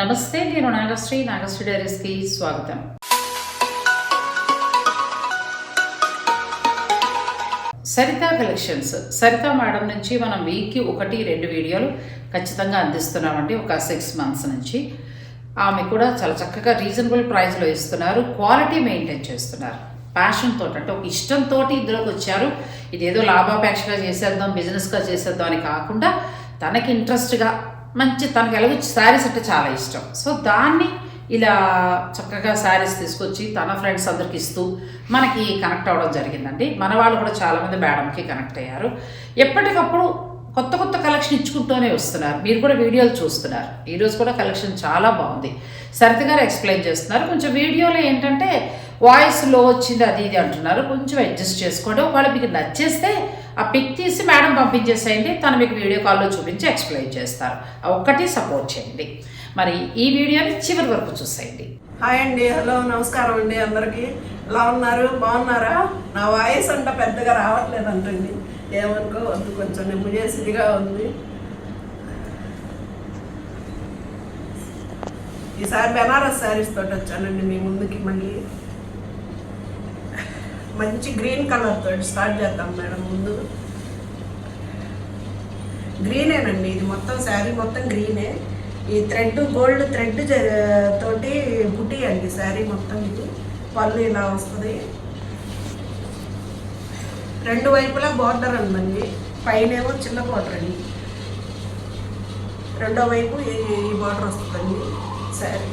నమస్తే నేను నాగశ్రీ. నాగశ్రీ డైరీస్కి స్వాగతం. సరిత కలెక్షన్స్. సరిత మేడం నుంచి మనం వీక్కి ఒకటి రెండు వీడియోలు ఖచ్చితంగా అందిస్తున్నామండి ఒక సిక్స్ మంత్స్ నుంచి. ఆమె కూడా చాలా చక్కగా రీజనబుల్ ప్రైస్లో ఇస్తున్నారు క్వాలిటీ మెయింటైన్ చేస్తున్నారు. ప్యాషన్తో అంటే ఒక ఇష్టంతో ఇందులోకి వచ్చారు. ఇదేదో లాభాపేక్షగా చేసేద్దాం బిజినెస్గా చేసేద్దాం అని కాకుండా తనకి ఇంట్రెస్ట్గా మంచి తనకి ఎలాగో శారీస్ అంటే చాలా ఇష్టం. సో దాన్ని ఇలా చక్కగా శారీస్ తీసుకొచ్చి తన ఫ్రెండ్స్ అందరికి ఇస్తూ మనకి కనెక్ట్ అవ్వడం జరిగిందండి. మన వాళ్ళు కూడా చాలామంది మేడంకి కనెక్ట్ అయ్యారు. ఎప్పటికప్పుడు కొత్త కొత్త కలెక్షన్ ఇచ్చుకుంటూనే వస్తున్నారు. మీరు కూడా వీడియోలు చూస్తున్నారు. ఈరోజు కూడా కలెక్షన్ చాలా బాగుంది. సరిత గారు ఎక్స్ప్లెయిన్ చేస్తున్నారు. కొంచెం వీడియోలో ఏంటంటే వాయిస్లో వచ్చింది అది ఇది అంటున్నారు. కొంచెం అడ్జస్ట్ చేసుకోవడం వాళ్ళు మీకు నచ్చేస్తే ఆ పిక్ తీసి మేడం పంపించేసేయండి. తను మీకు వీడియో కాల్లో చూపించి ఎక్స్ప్లెయిన్ చేస్తారు. ఒక్కటి సపోర్ట్ చేయండి. మరి ఈ వీడియోని చివరి వరకు చూసేయండి. హాయ్ అండి హలో నమస్కారం అండి అందరికీ. ఎలా ఉన్నారు? బాగున్నారా? నా వాయిస్ అంట పెద్దగా రావట్లేదు అంటండి ఏమనుకో వద్దు కొంచెం నిమ్ము చేసిదిగా ఉంది. ఈసారి బెనారస్ శారీస్ తోటి వచ్చానండి మీ ముందుకి మళ్ళీ. మంచి గ్రీన్ కలర్ తోటి స్టార్ట్ చేద్దాం మేడం ముందు. గ్రీనేనండి ఇది మొత్తం శారీ మొత్తం గ్రీనే. ఈ థ్రెడ్ గోల్డ్ థ్రెడ్ తోటి బుట్టి అండి శారీ మొత్తం ఇది. పళ్ళు ఇలా వస్తుంది. రెండు వైపులా బార్డర్ ఉందండి. పైనేమో చిన్న బార్డర్ అండి. రెండో వైపు ఈ ఈ బార్డర్ వస్తుందండి శారీ.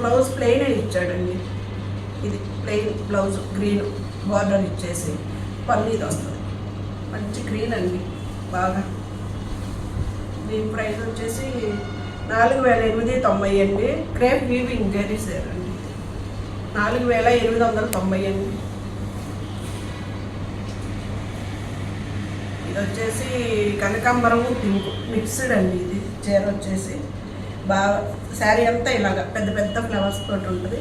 బ్లౌజ్ ప్లెయిన్ ఇచ్చాడండి. ఇది ప్లెయిన్ బ్లౌజ్ గ్రీన్ బార్డర్ ఇచ్చేసి పళ్ళు ఇది వస్తుంది. మంచి గ్రీన్ అండి బాగా. దీని ప్రైస్ వచ్చేసి నాలుగు వేల ఎనిమిది తొంభై అండి క్రేప్ వీవింగ్ జరీసేర్ అండి నాలుగు వేల ఎనిమిది వందల తొంభై అండి ఇది వచ్చేసి కనకాంబరం పింక్ మిక్స్డ్ అండి ఇది. చీర వచ్చేసి బాగా శారీ అంతా ఇలాగ పెద్ద పెద్ద ఫ్లవర్స్ తోటి ఉంటుంది.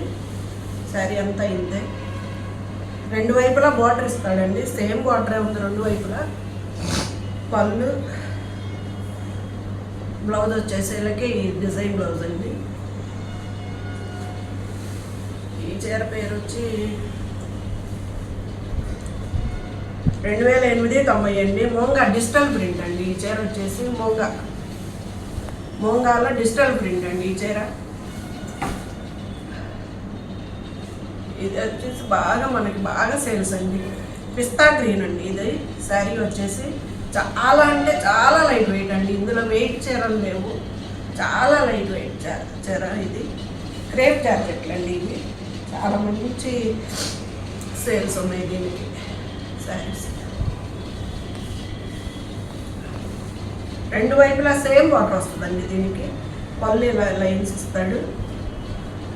శారీ అంతా ఇంతే. రెండు వైపులా బార్డర్ ఇస్తాడండి. సేమ్ బార్డరే ఉంది రెండు వైపులా. పళ్ళు బ్లౌజ్ వచ్చేసేలకి ఈ డిజైన్ బ్లౌజ్ అండి. ఈ చీర పేరు వచ్చి రెండు వేల ఎనిమిది తొంభై అండి మోంగా డిజిటల్ ప్రింట్ అండి. ఈ చీర వచ్చేసి మోంగా. మోంగాలో డిజిటల్ ప్రింట్ అండి ఈ చీర. ఇది వచ్చేసి బాగా మనకి బాగా సేల్స్ అండి. పిస్తా గ్రీన్ అండి ఇది. శారీ వచ్చేసి చాలా అంటే చాలా లైట్ వెయిట్ అండి. ఇందులో వెయిట్ చీరలు లేవు. చాలా లైట్ వెయిట్ చీర చీర ఇది. క్రేప్ జాకెట్లు అండి ఇవి. చాలా మంచి సేల్స్ ఉన్నాయి దీనికి. శారీస్. రెండు వైపులా సేమ్ వాటర్ వస్తుందండి దీనికి. పళ్ళు ఇలా లైన్స్ ఇస్తాడు.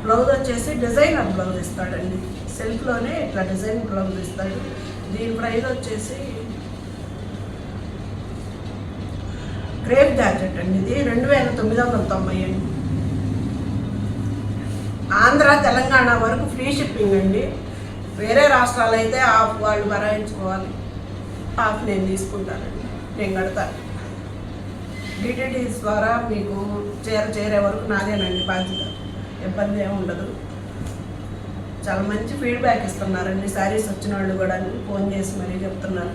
బ్లౌజ్ వచ్చేసి డిజైనర్ బ్లౌజ్ ఇస్తాడండి. సెల్ఫ్లోనే ఇట్లా డిజైన్ బ్లౌజ్ ఇస్తాడు. దీని ప్రైస్ వచ్చేసి క్రేప్ జాకెట్ అండి ఇది. రెండు వేల తొమ్మిది వందల తొంభై అండి ఆంధ్ర తెలంగాణ వరకు ఫ్రీ షిప్పింగ్ అండి. వేరే రాష్ట్రాలు అయితే ఆఫ్ వాళ్ళు భరాయించుకోవాలి. ఆఫ్ నేను తీసుకుంటానండి. నేను కడతాను. డిటిడిస్ ద్వారా మీకు చేర చేరే వరకు నాదేనండి బాధ్యత. ఇబ్బంది ఏమి ఉండదు. చాలా మంచి ఫీడ్బ్యాక్ ఇస్తున్నారండి. శారీస్ వచ్చిన వాళ్ళు కూడా ఫోన్ చేసి మరీ చెప్తున్నారు.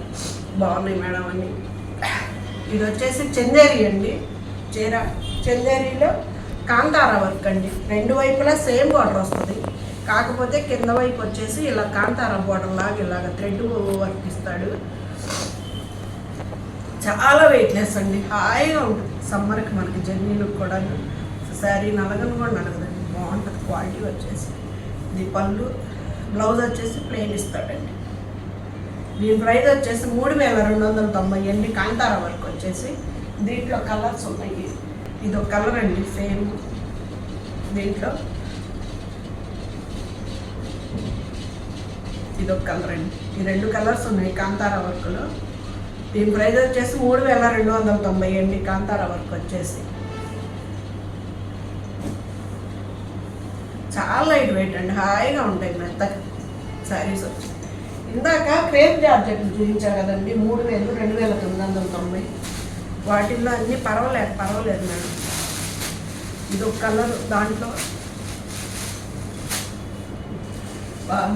బాగున్నాయి మేడం అని. ఇది వచ్చేసి చందేరి అండి. చీర చందేరిలో కాంతార వర్క్ అండి. రెండు వైపులా సేమ్ బార్డర్ వస్తుంది. కాకపోతే కింద వైపు వచ్చేసి ఇలా కాంతార బార్డర్ లాగా ఇలాగ థ్రెడ్ వర్క్ ఇస్తాడు. చాలా వెయిట్లెస్ అండి. హాయిగా ఉంటుంది. సమ్మర్కి మనకి జర్నీ లుక్ కూడా శారీ నలగను కూడా నలగదండి. బాగుంటుంది. క్వాలిటీ వచ్చేసి. ఇది పళ్ళు బ్లౌజ్ వచ్చేసి ప్లెయిన్ ఇస్తాడండి. దీని ప్రైస్ వచ్చేసి మూడు వేల రెండు వందల తొంభై అండి. కాంతార వర్క్ వచ్చేసి. దీంట్లో కలర్స్ ఉన్నాయి. ఇది ఒక కలర్ అండి. సేమ్ దీంట్లో. ఇది ఒక కలర్ అండి. ఈ రెండు కలర్స్ ఉన్నాయి. కాంతార వర్క్లో. దీని ప్రైస్ వచ్చేసి మూడు వేల రెండు వందల తొంభై అండి కాంతార వర్క్ వచ్చేసి. చాలా లైట్ వెయిట్ అండి హాయిగా ఉంటాయి మెత్తగా శారీస్ వచ్చి ఇందాక క్రేప్ జార్జెట్లు చూపించా కదండి మూడు వేలు రెండు వేల తొమ్మిది వందల తొంభై. వాటిల్లో అన్నీ పర్వాలేదు పర్వాలేదు మేడం. ఇది ఒక కలర్ దాంట్లో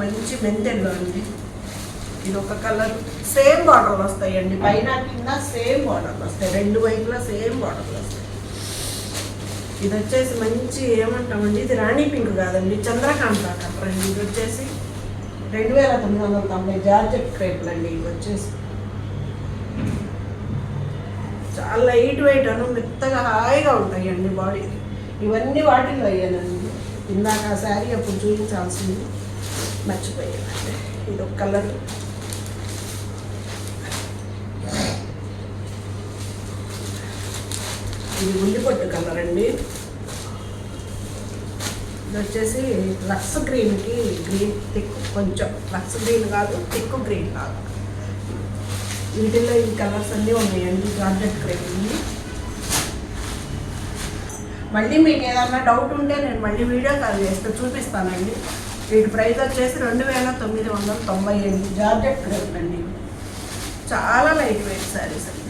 మంచి మెంతెల్లో అండి. ఇది ఒక కలర్. సేమ్ బార్డర్లు వస్తాయండి. పైన కింద సేమ్ బార్డర్లు వస్తాయి. రెండు వైపులా సేమ్ బార్డర్లు వస్తాయి. ఇది వచ్చేసి మంచి ఏమంటామండి? ఇది రాణి పింక్ కాదండి. చంద్రకాంత కలర్ అండి. ఇది వచ్చేసి రెండు వేల తొమ్మిది వందల తొంభై జార్జెట్ క్రేపులు అండి. ఇవి వచ్చేసి చాలా లైట్ వెయిట్ అను మెత్తగా హాయిగా ఉంటాయండి బాడీకి. ఇవన్నీ వాటిల్లో అయ్యానండి. ఇందాక ఆ శారీ అప్పుడు చూపించాల్సింది. మర్చిపోయానండి. ఇది ఒక కలర్. ఇది ఉల్లిపొట్టు కలర్ అండి. ఇది వచ్చేసి లక్స్ గ్రీన్కి గ్రీన్ థిక్ కొంచెం లక్స్ గ్రీన్ కాదు థిక్ గ్రీన్ కాదు. వీటిల్లో ఈ కలర్స్ అన్నీ ఉన్నాయండి గార్డెట్ క్రీమ్ మళ్ళీ మీకు ఏదన్నా డౌట్ ఉంటే నేను మళ్ళీ వీడియో కాల్ చేస్తే చూపిస్తానండి. వీటి ప్రైస్ వచ్చేసి రెండు వేల తొమ్మిది వందల తొంభై ఎనిమిది. జార్జెట్ క్రేప్ అండి. చాలా లైట్ వెయిట్ శారీస్ అండి.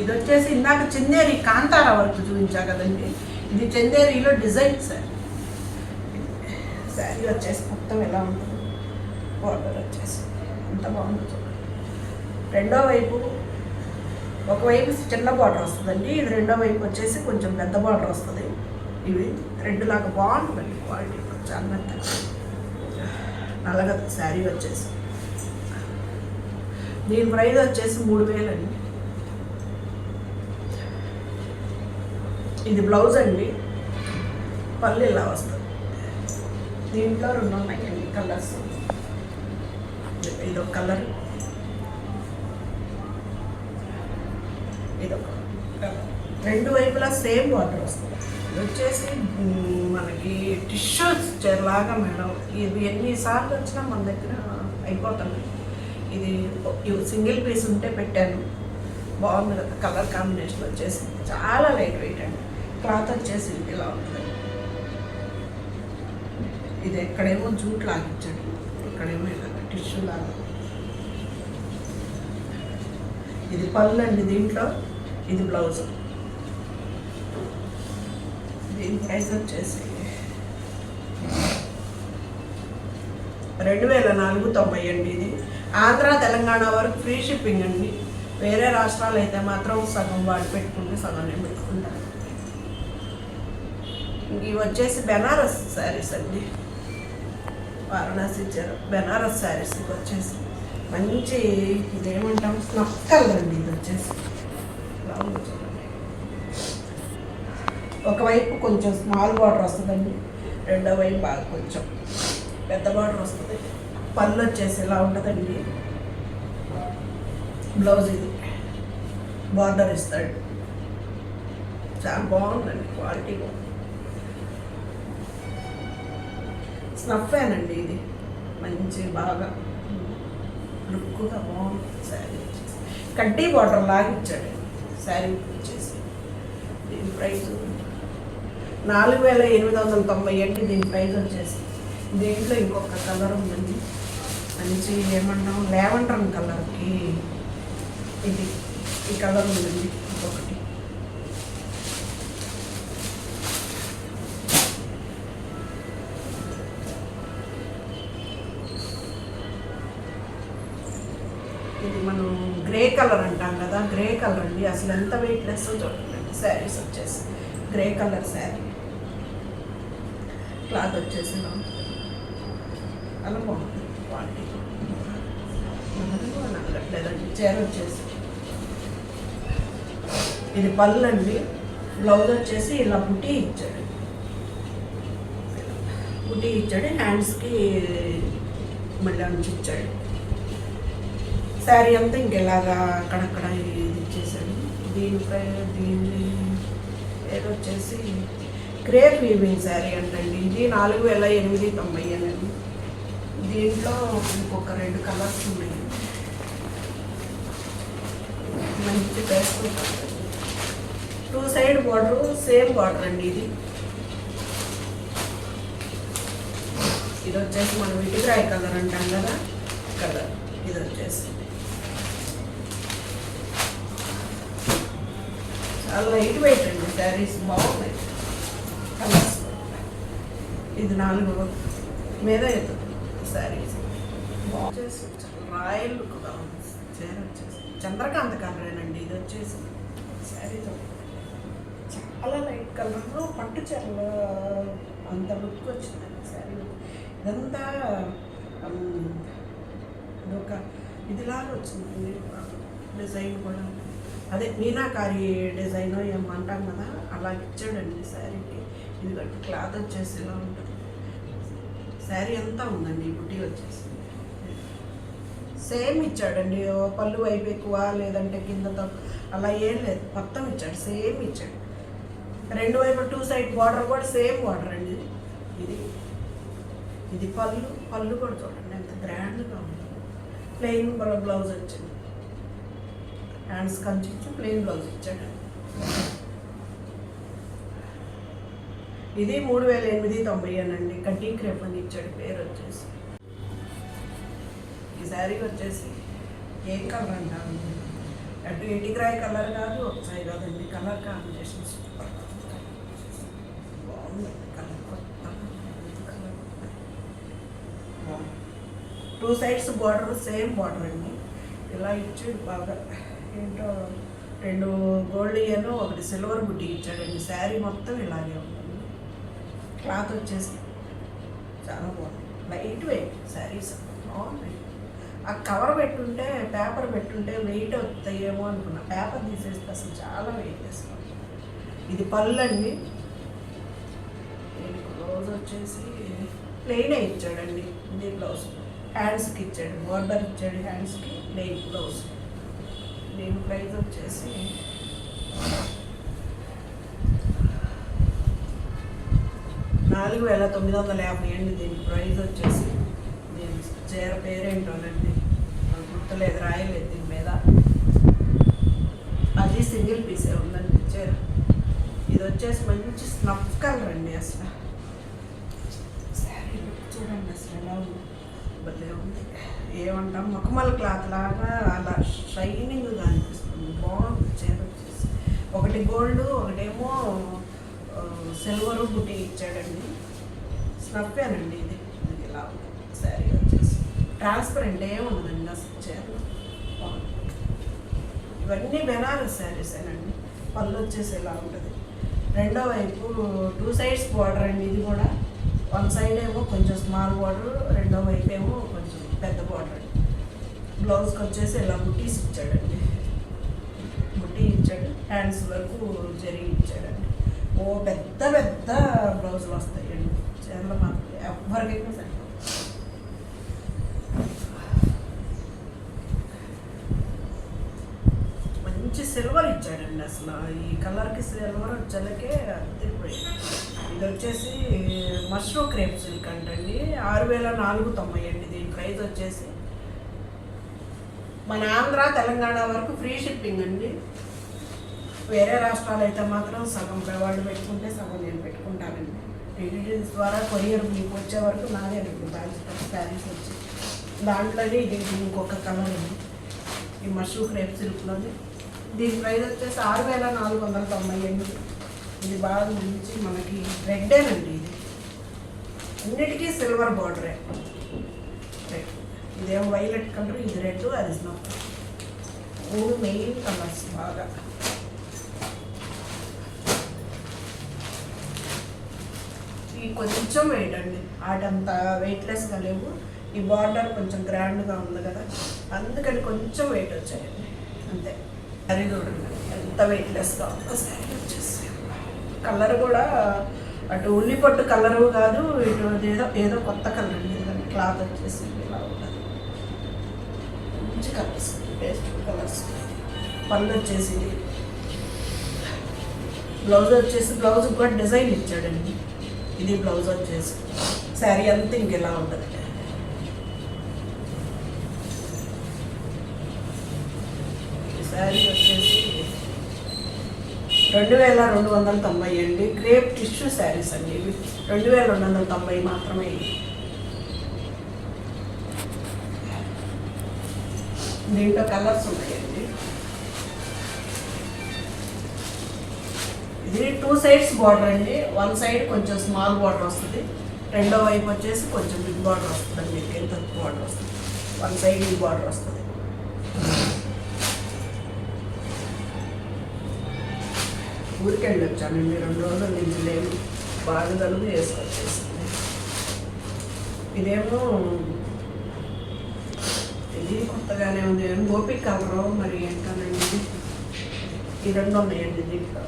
ఇది వచ్చేసి ఇందాక చందేరి కాంతార వర్క్ చూపించా కదండి. ఇది చందేరిలో డిజైన్ సార్. శారీ వచ్చేసి మొత్తం ఎలా ఉంటుంది బార్డర్ వచ్చేసి ఎంత బాగుంటుంది రెండో వైపు ఒకవైపు చిన్న బార్డర్ వస్తుందండి. ఇది రెండో వైపు వచ్చేసి కొంచెం పెద్ద బార్డర్ వస్తుంది. ఇవి రెండు లాగా బాగుంటుందండి క్వాలిటీ చాలా మెత్తగా నల్లగా శారీ వచ్చేసి. దీని ప్రైస్ వచ్చేసి మూడు వేలండి. ఇది బ్లౌజ్ అండి. పళ్ళు ఇలా వస్తుంది దీంట్లో రెండు ఉన్నాయండి కలర్స్. ఇదొక కలర్. ఇదొక కలర్. రెండు వైపులా సేమ్ వాటర్ వస్తుంది. ఇది వచ్చేసి మనకి టిష్యూస్ లాగా మేడం. ఇది ఎన్నిసార్లు వచ్చినా మన దగ్గర అయిపోతుంది. ఇది సింగిల్ పీస్ ఉంటే పెట్టాను. బాగుంది కదా కలర్ కాంబినేషన్ వచ్చేసి. చాలా లైట్ వెయిట్ అండి. క్లాత్ వచ్చేసి ఇలా ఉంటుంది. ఇది ఎక్కడేమో జూట్ లాగించండి ఇక్కడేమో ఇలా టిష్యూ లాగా. ఇది పళ్ళు అండి దీంట్లో ఇది బ్లౌజ్. దీని ప్రైస్ వచ్చేసి రెండు వేల నాలుగు తొంభై అండి ఇది. ఆంధ్ర తెలంగాణ వరకు ఫ్రీ షిప్పింగ్ అండి. వేరే రాష్ట్రాలు అయితే మాత్రం సగం వాడు పెట్టుకుంటే సగం నేను పెట్టుకుంటాను. ఇవి వచ్చేసి బెనారస్ శారీస్ అండి. వారణాసి ఇచ్చారు బెనారస్ శారీస్ వచ్చేసి. మంచి ఇదేమంటాం? స్నఫ్ కలర్ అండి ఇది వచ్చేసి. ఒకవైపు కొంచెం స్మాల్ బార్డర్ వస్తుందండి. రెండో వైపు బాగా కొంచెం పెద్ద బార్డర్ వస్తుంది. పళ్ళు వచ్చేసి ఇలా ఉంటుందండి. బ్లౌజ్ ఇది. బార్డర్ ఇస్తాడు. చాలా బాగుందండి క్వాలిటీ స్నఫేనండి ఇది. మంచి బాగా. లుక్గా బాగుంది. శారీ వచ్చేసి. కడ్డీ బార్డర్ లాగా ఇచ్చాడు. శారీ వచ్చేసి. దీని ప్రైస్ నాలుగు వేల ఎనిమిది వందల తొంభై ఏంటి దీని ప్రైస్ వచ్చేసి. దీంట్లో ఇంకొక కలర్ ఉందండి. మంచి ఏమన్నాం లెవెండర్ కలర్కి ఇది. ఈ కలర్ ఉందండి. గ్రే కలర్ అంటాం కదా గ్రే కలర్ అండి. అసలు ఎంత వెయిట్ లెస్ చూడండి. శారీస్ వచ్చేసి గ్రే కలర్ శారీ. క్లాత్ వచ్చేసి అలా బాగుంటుంది క్వాలిటీ. లేదండి చీర వచ్చేసి ఇది పళ్ళు అండి. బ్లౌజ్ వచ్చేసి ఇలా బుటీ ఇచ్చాడు. బుటీ ఇచ్చాడు. హ్యాండ్స్కి మళ్ళీ నుంచి ఇచ్చాడు. శారీ అంతా ఇంకెలాగా అక్కడక్కడ ఇది ఇచ్చేసాను దీని ప్రై- దీని పేరు వచ్చేసి క్రేప్ వీవింగ్ శారీ అంటండి. ఇది నాలుగు వేల ఎనిమిది తొంభై అండి దీంట్లో ఇంకొక రెండు కలర్స్ ఉన్నాయి. మంచి paste. Two side border same border అండి ఇది. ఇది వచ్చేసి మనం ఇటుకరాయి కలర్ అంటాం కదా. కలర్. ఇది వచ్చేసి లైట్ వెయిట్ అండి శారీస్ బాగున్నాయి కలర్స్ ఇది నాలుగు మీద శారీస్ బాగుంది రాయల్ లుక్ ఉంది. చీర వచ్చేసి. చంద్రకాంత కలరేనండి ఇది వచ్చేసి. శారీ చాలా లైట్ కలర్లో పట్టు చీరలు అంత లుక్ వచ్చిందండి శారీ ఇదంతా ఇదొక ఇదిలాగా వచ్చిందండి డిజైన్ కూడా. అదే మీనాకారి డిజైన్ ఏమో అంటాం కదా అలా ఇచ్చాడండి శారీకి. ఇది క్లాత్ వచ్చేసి ఇలా ఉంటుంది. శారీ ఎంత ఉందండి బుడ్డి వచ్చేసి. సేమ్ ఇచ్చాడండి ఓ పళ్ళు వైపు ఎక్కువ లేదంటే కింద అలా ఏం లేదు. మొత్తం ఇచ్చాడు సేమ్ ఇచ్చాడు. రెండు వైపు టూ సైడ్ బార్డర్ కూడా సేమ్ బార్డర్ అండి. ఇది. ఇది ఇది పళ్ళు పళ్ళు కూడా చూడండి ఎంత గ్రాండ్గా ఉంది. ప్లెయిన్ బ్లౌజ్ వచ్చింది. హ్యాండ్స్ కంచి ప్లెయిన్ బ్లౌజ్ ఇచ్చాడు. ఇది మూడు వేల ఎనిమిది తొంభై అనండి. కటింగ్ క్రేప్ అని ఇచ్చాడు. పేరు వచ్చేసి. ఈ శారీ వచ్చేసి ఏం కలర్ అంటారు అటు ఇటుకరాయి కలర్ కాదు ఒకసారి కాదండి. Colour combination super. బాగుంది. కలర్ కొత్త colour. Two sides border same border అండి. ఇలా ఇచ్చాడు బాగా. ఏంటో రెండు గోల్డ్ ఇయర్ ఒకటి సిల్వర్ బుట్టి ఇచ్చాడండి శారీ మొత్తం ఇలాగే ఉంటుంది క్లాత్ వచ్చేసి చాలా బాగుంది. Light weight saris. బాగున్నాయి. ఆ కవర్ పెట్టుంటే పేపర్ పెట్టుంటే వెయిట్ వస్తాయేమో అనుకున్నా. పేపర్ తీసేస్తే అసలు చాలా వెయిట్ వేసుకోండి ఇది పళ్ళు అండి బ్లౌజ్ వచ్చేసి ప్లెయినే ఇచ్చాడండి. ఇది బ్లౌజ్ హ్యాండ్స్కి ఇచ్చాడు. బోర్డర్ ఇచ్చాడు హ్యాండ్స్కి ప్లెయిన్ బ్లౌజ్ దీని ప్రైస్ వచ్చేసి నాలుగు వేల తొమ్మిది వందల యాభై అండి దీని ప్రైస్ వచ్చేసి దీని చీర పేరేంటోనండి నాకు గుర్తులేదు రాయలేదు దీని మీద. అది సింగిల్ పీసే ఉందండి చీర ఇది వచ్చేసి మంచి స్నఫ్ కలర్ అండి అసలు. శారీ లుక్ చూడండి అసలు ఎలా ఉంది. భలే ఉంది. ఏమంటాం? మఖమల్ క్లాత్ లాగా అలా షైనింగ్గా అనిపిస్తుంది. బాగుంది చీర వచ్చేసి ఒకటి గోల్డ్ ఒకటేమో సిల్వర్ బుటీ ఇచ్చాడండి. స్నప్పేనండి ఇది. ఇలా ఉంది. శారీ వచ్చేసి. ట్రాన్స్పరెంట్ ఏముండదండి అసలు చీరలో బాగుంది. ఇవన్నీ బెనారస్ శారీసేనండి పళ్ళు వచ్చేసి ఇలా ఉంటుంది. రెండో వైపు టూ సైడ్స్ బార్డర్ అండి ఇది కూడా. వన్ సైడ్ ఏమో కొంచెం స్మాల్ బార్డర్ రెండో వైపు ఏమో కొంచెం పెద్ద బార్డర్. బ్లౌజ్కి వచ్చేసి ఇలా బుట్టీస్ ఇచ్చాడండి. బుట్టి ఇచ్చాడు హ్యాండ్స్ వరకు జరిగి ఇచ్చాడండి. ఓ పెద్ద పెద్ద బ్లౌజులు వస్తాయండి. చీరలు మాకు ఎవరికైనా సరే మంచి సిల్వర్ ఇచ్చాడండి అసలు. ఈ కలర్కి సిల్వర్ వచ్చేలకే తిరిగిపోయింది ఇది వచ్చేసి మష్రూమ్ క్రేప్ సిల్క్ అంటండి. ఆరు వేల నాలుగు తొంభై అండి దీని ప్రైస్ వచ్చేసి మన ఆంధ్ర తెలంగాణ వరకు ఫ్రీ షిప్పింగ్ అండి. వేరే రాష్ట్రాలు అయితే మాత్రం సగం వాళ్ళు పెట్టుకుంటే సగం నేను పెట్టుకుంటానండి. టీటీడీస్ ద్వారా కొరియర్ మీకు వచ్చే వరకు నాదే రెండు బ్యాగ్స్ శారీస్ వచ్చి. దాంట్లోనే ఇది ఇంకొక కలర్ ఉంది ఈ మష్రూమ్ క్రేప్ సిల్క్లోని. దీని ప్రైస్ వచ్చేసి ఆరు వేల నాలుగు వందల తొంభై ఎనిమిది. ఇది బాగా మంచి మనకి రెడ్డేనండి ఇది. అన్నిటికీ సిల్వర్ బార్డరే. రెడ్ ఇదేమో వైలెట్ కలర్ ఇది రెడ్ అది స్నో. మూడు మెయిన్ కలర్స్ బాగా. ఈ కొంచెం వెయిట్ అండి. ఆటంత వెయిట్లెస్గా లేవు. ఈ బార్డర్ కొంచెం గ్రాండ్గా ఉంది కదా. అందుకని కొంచెం వెయిట్ వచ్చాయండి. అంతే. అది చూడండి ఎంత వెయిట్లెస్గా ఉందో శారీ వచ్చేసి. కలర్ కూడా అటు ఉల్లి పొట్టు కలరు కాదు ఇటు ఏదో ఏదో కొత్త కలర్ ఉంది. క్లాత్ వచ్చేసి ఇలా ఉంటుంది. మంచి కలర్స్ పేస్ట్ కలర్స్. పళ్ళు వచ్చేసి బ్లౌజ్ వచ్చేసి బ్లౌజ్ కూడా డిజైన్ ఇచ్చాడండి. ఇది బ్లౌజ్ వచ్చేసి. శారీ అంతా ఇంకెలా ఉంటుంది? శారీ రెండు వేల రెండు వందల తొంభై అండి క్రేప్ టిష్యూ శారీస్ అండి. ఇవి రెండు వేల రెండు వందల తొంభై మాత్రమే. దీంట్లో కలర్స్ ఉన్నాయండి. ఇది టూ సైడ్స్ బార్డర్ అండి. వన్ సైడ్ కొంచెం స్మాల్ బార్డర్ వస్తుంది. రెండో వైపు వచ్చేసి కొంచెం బిగ్ బార్డర్ వస్తుంది అండి ఎంత బార్డర్ వస్తుంది? వన్ సైడ్ ఈ బార్డర్ వస్తుంది. ఊరికెళ్ళి వచ్చానండి రెండు రోజులు నుంచి లేవు బాగా జలుబు వేసుకొచ్చేసింది ఇదేమో ఇది కొత్తగానే ఉంది. గోపి గోపిక్ కలరు మరి ఏంటనండి ఈ రెండు ఉన్నాయండి దీంట్లో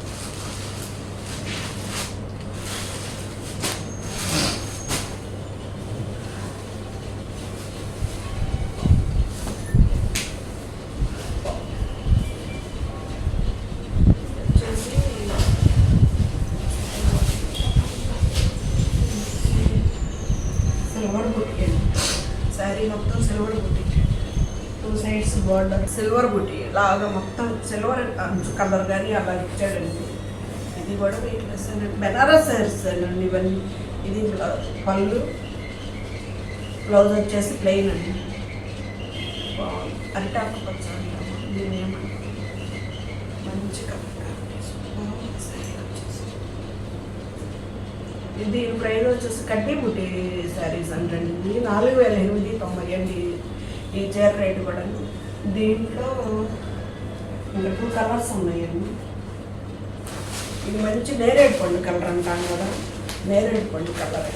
వచ్చేసి సిల్వర్ బుట్టి శారీ మొత్తం సిల్వర్ బుట్టి టూ గోల్డ్ సిల్వర్ బుట్టి లాగా మొత్తం సిల్వర్ కలర్ కానీ అలా ఇచ్చాడండి. ఇది కూడా వెయిట్లెస్ అండి. బెనారస్ సారీస్ అండి ఇవన్నీ. ఇది పళ్ళు. బ్లౌజ్ వచ్చేసి ప్లెయిన్ అండి. బాగుంది. అరిటాకు పచ్చ మంచి కలర్ వచ్చేసి. ఇది ప్రైజ్ వచ్చేసి కడ్డీ బుట్టి శారీస్ అంటండి. ఇది నాలుగు వేల ఎనిమిది తొంభై అండి. ఈ చీర రేటు కూడా దీంట్లో ఇంకా టూ కలర్స్ ఉన్నాయండి. ఇది మంచి నేరేడు పండు కలర్ అంటాం కదా. నేరేడు పండు కలర్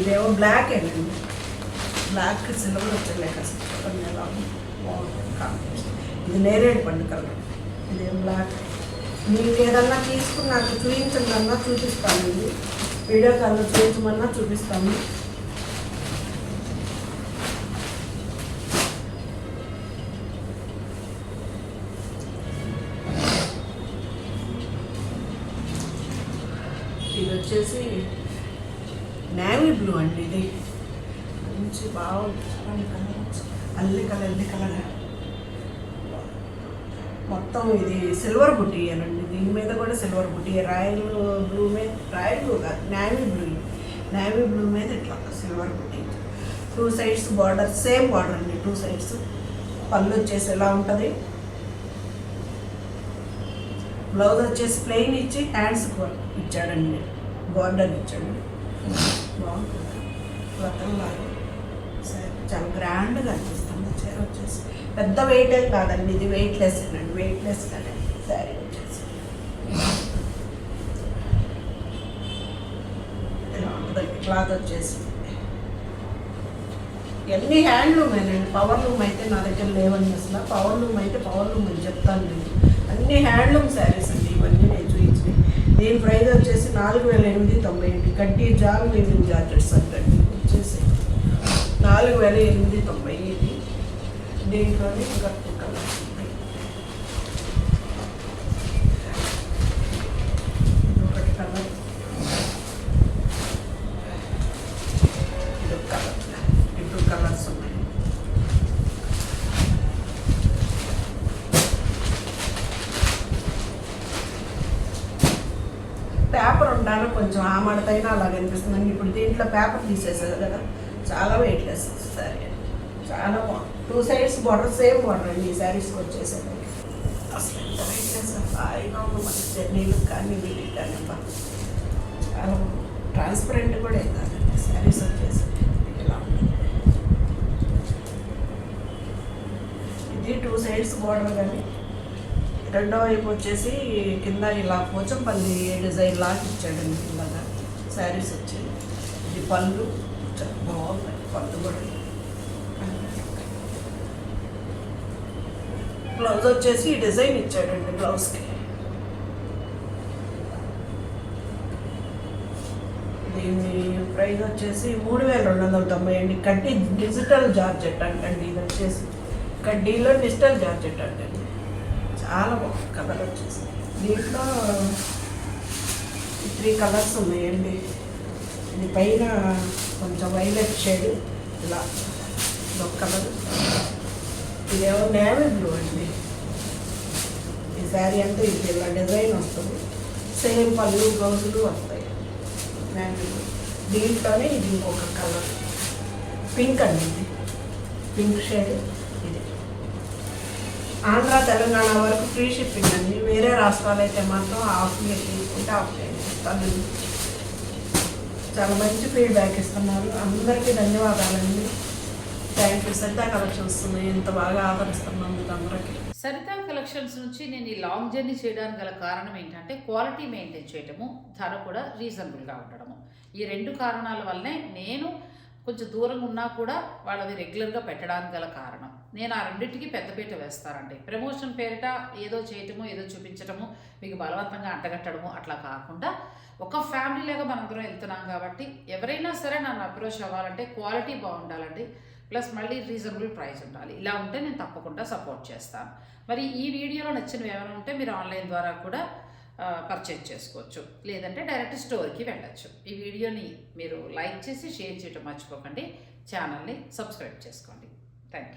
ఇదేమో బ్లాక్ అండి. బ్లాక్ సిల్వర్ వచ్చలేక చెప్పండి ఎలా బాగుంటుంది కాంబినేషన్. ఇది నేరేడు పండు కలర్ ఇదేం బ్లాక్ మీకు ఏదన్నా తీసుకుని నాకు అన్నా చూపిస్తాను ఇది వీడియో కాల్లో చూపించమన్నా చూపిస్తాను. ఇది వచ్చేసి నేవీ బ్లూ అండి ఇది. మంచి బాగుంది కలర్ అల్లి కలర్ అల్లి కలర్. మొత్తం ఇది సిల్వర్ బుట్టియనండి. దీని మీద కూడా సిల్వర్ బుట్టి రాయల్ బ్లూ మీద రాయల్ బ్లూ కాదు నేవీ బ్లూ. నేవీ బ్లూ మీద ఇట్లా సిల్వర్ బుట్టి. Two sides border same border అండి టూ సైడ్స్. పళ్ళు వచ్చేసి ఎలా ఉంటుంది? బ్లౌజ్ వచ్చేసి ప్లెయిన్ ఇచ్చి హ్యాండ్స్ ఇచ్చాడండి. బార్డర్ ఇచ్చాడు. బాగుంటుంది. రతంలాగా సరే చాలా గ్రాండ్గా అనిపిస్తుంది. చీర వచ్చేసి పెద్ద వెయిట్ ఏం కాదండి ఇది వెయిట్లెస్ అండి వెయిట్లెస్ కానీ శారీ వచ్చేసి. ఇలా క్లాత్ వచ్చేసి. ఎన్ని హ్యాండ్లూమ్ అండి పవర్ లూమ్ అయితే నా దగ్గర లేవండి అసలు. పవర్ లూమ్ అయితే పవర్ లూమ్ అని చెప్తాను నేను. అన్ని హ్యాండ్లూమ్ శారీస్ అండి ఇవన్నీ నేను చూపించినాయి దీని ప్రైజ్ వచ్చేసి నాలుగు వేల ఎనిమిది తొంభై ఎనిమిది. కడ్డీ జాబ్ లివింగ్ జార్జెట్స్ అంటండి వచ్చేసి నాలుగు వేల ఎనిమిది తొంభై ఇది దీంట్లోనే ఇంకా టూ కలర్స్ ఉంటాయి ఇది ఒకటి కలర్ ఇది ఒక కలర్ ఈ టూ కలర్స్ ఉన్నాయి పేపర్ ఉండాలి కొంచెం ఆ మడతైనా అలాగ అనిపిస్తుంది. ఇప్పుడు దీంట్లో పేపర్ తీసేసారు కదా. చాలా వెయిట్లెస్ సారీ చాలా బాగుంది two sides border same border అండి ఈ శారీస్కి వచ్చేసరికి అసలు ఎంత వెయిట్లెస్ హాయిగా ఉంది మన జర్నీలు కానీ వీటికి కానీ చాలా ట్రాన్స్పరెంట్ కూడా అవుతుందండి శారీస్ వచ్చేసి ఇలా ఉంటుంది? ఇది టూ సైడ్స్ బార్డర్ కానీ రెండో వైపు వచ్చేసి కింద ఇలా పోచంపల్లి డిజైన్ లాగా ఇచ్చాడండి ఇలాగా. శారీస్ వచ్చాయి. ఇది పళ్ళు. బాగున్నాయి. బాగుంది పళ్ళు కూడా. బ్లౌజ్ వచ్చేసి డిజైన్ ఇచ్చాడండి బ్లౌజ్కి. దీని ప్రైస్ వచ్చేసి మూడు వేల రెండు వందల తొంభై అండి. కడ్డీ డిజిటల్ జార్జెట్ అంటండి ఇది వచ్చేసి కడ్డీలో డిజిటల్ జార్జెట్ అంటండి చాలా బాగుంది. కలర్ వచ్చేసి. దీంట్లో um, త్రీ కలర్స్ ఉన్నాయండి. ఇది పైన కొంచెం వైలెట్ షేడ్ ఇలా ఇదొక కలర్ ఇదేమో నేవీ బ్లూ అండి. ఈ శారీ అంతా ఇది ఇలా డిజైన్ వస్తుంది. సేమ్ పళ్ళు బ్లౌజులు వస్తాయి. మ్యాచింగ్ దీంట్లోనే ఇది ఇంకొక కలర్ పింక్ అండి ఇది. పింక్ షేడ్ ఆంధ్ర తెలంగాణ వరకు ఫ్రీ షిప్పింగ్ అండి. వేరే రాష్ట్రాలు అయితే మాత్రం ఆఫ్ తీసుకుంటే ఆఫ్ చేయండి చాలా మంచి ఫీడ్బ్యాక్ ఇస్తున్నారు. అందరికీ ధన్యవాదాలండి. థ్యాంక్ యూ సరితా కలెక్షన్స్ ఇంత బాగా ఆదరిస్తున్నందుకు అందరికీ. సరితా కలెక్షన్స్ నుంచి నేను ఈ లాంగ్ జర్నీ చేయడానికి గల కారణం ఏంటంటే క్వాలిటీ మెయింటైన్ చేయటము ధర కూడా రీజనబుల్గా ఉండడము. ఈ రెండు కారణాల వల్లనే నేను కొంచెం దూరంగా ఉన్నా కూడా వాళ్ళవి రెగ్యులర్గా పెట్టడానికి గల కారణం. నేను ఆ రెండింటికి పెద్దపీట వేస్తానండి ప్రమోషన్ పేరిట ఏదో చేయటము ఏదో చూపించటము మీకు బలవంతంగా అంటగట్టడము అట్లా కాకుండా ఒక ఫ్యామిలీలాగా మనందరం వెళ్తున్నాం కాబట్టి ఎవరైనా సరే నన్ను అప్రోచ్ అవ్వాలంటే క్వాలిటీ బాగుండాలండి. ప్లస్ మళ్ళీ రీజనబుల్ ప్రైస్ ఉండాలి. ఇలా ఉంటే నేను తప్పకుండా సపోర్ట్ చేస్తాను. మరి ఈ వీడియోలో నచ్చినవి ఏమైనా ఉంటే మీరు ఆన్లైన్ ద్వారా కూడా పర్చేజ్ చేసుకోవచ్చు. లేదంటే డైరెక్ట్ స్టోర్కి వెళ్ళచ్చు. ఈ వీడియోని మీరు లైక్ చేసి షేర్ చేయడం మర్చిపోకండి. ఛానల్ని సబ్స్క్రైబ్ చేసుకోండి.